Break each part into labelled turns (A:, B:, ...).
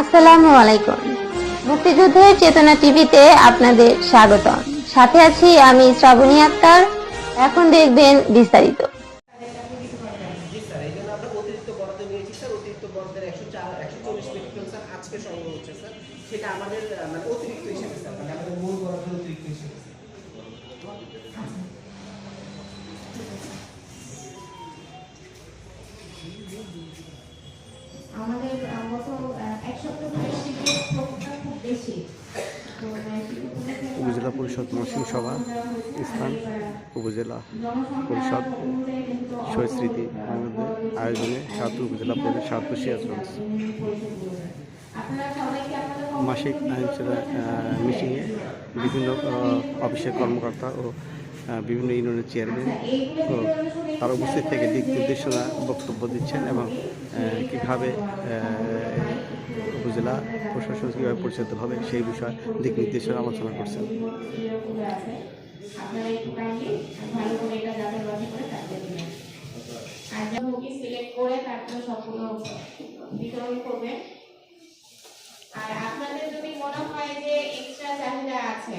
A: আসসালামু আলাইকুম। মুক্তিযুদ্ধের চেতনা টিভিতে আপনাদের স্বাগতম। সাথে আছি আমি শ্রাবণী আক্তার। এখন দেখবেন বিস্তারিত।
B: অতিরিক্ত হিসেবে আমাদের
C: গত এক সপ্তাহ খুব বেশি।
D: উপজেলা পরিষদ নরসিংহ সভা স্থান উপজেলা পরিষদ আনন্দের আয়োজনে সাত উপজেলা পরিষদ সাতপুর সিয়াচগঞ্জ
C: আপনারা
D: মাসিক আইনসভা মিটিংয়ে বিভিন্ন অফিসের কর্মকর্তা ও বিভিন্ন ইউনিয়নের চেয়ারম্যান ও তার উপস্থিত থেকে দিক নির্দেশনা বক্তব্য দিচ্ছেন এবং কীভাবে উপজেলা প্রশাসন কীভাবে পরিচালিত হবে সেই বিষয়ে দিক নির্দেশনা আলোচনা করছেন।
C: আর আপনাদের যদি মনে হয় যে এক্সট্রা চাহিদা আছে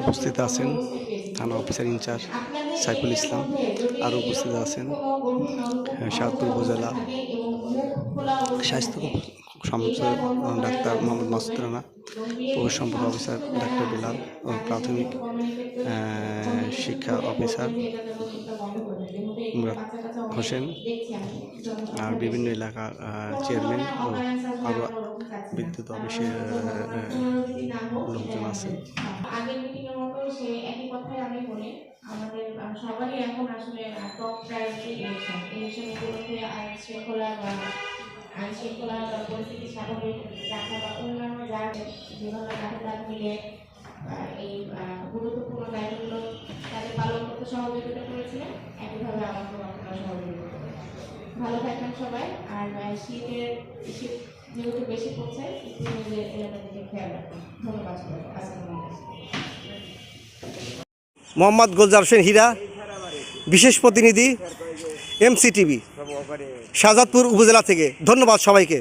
D: উপস্থিত আছেন থানা অফিসার ইনচার্জ সাইফুল ইসলাম, আরও উপস্থিত আছেন শাহপুর সাতপুর উপজেলা স্বাস্থ্য ডাক্তার মোহাম্মদ মাসুদ রানা পৌর সম্পদ অফিসার ডাক্তার বিলাল ও প্রাথমিক শিক্ষা অফিসার মুরাদ হোসেন আর বিভিন্ন এলাকার চেয়ারম্যান ও আরও বিদ্যুৎ অফিসের লোকজন
C: বলি। আমাদের সবারই এখন আসলে টপ প্রায়োরিটি ইলেকশন ইলেকশন গুলোতে আইন শৃঙ্খলা বা আইন শৃঙ্খলা বা পরিস্থিতি স্বাভাবিক রাখা বা অন্যান্য যা বিভিন্ন কাঠে কাঠ মিলে এই গুরুত্বপূর্ণ দায়িত্বগুলো তাদের পালন করতে সহযোগিতা করেছিলেন, একইভাবে আপনারা সহযোগিতা ভালো থাকবেন সবাই, আর শীতের, শীত যেহেতু বেশি পড়ছে একটু নিজের এলাকা থেকে খেয়াল ধন্যবাদ
E: মোহাম্মদ গোলজার হোসেন হীরা, বিশেষ প্রতিনিধি এমসিটিভি শাহজাদপুর উপজেলা থেকে। ধন্যবাদ সবাইকে।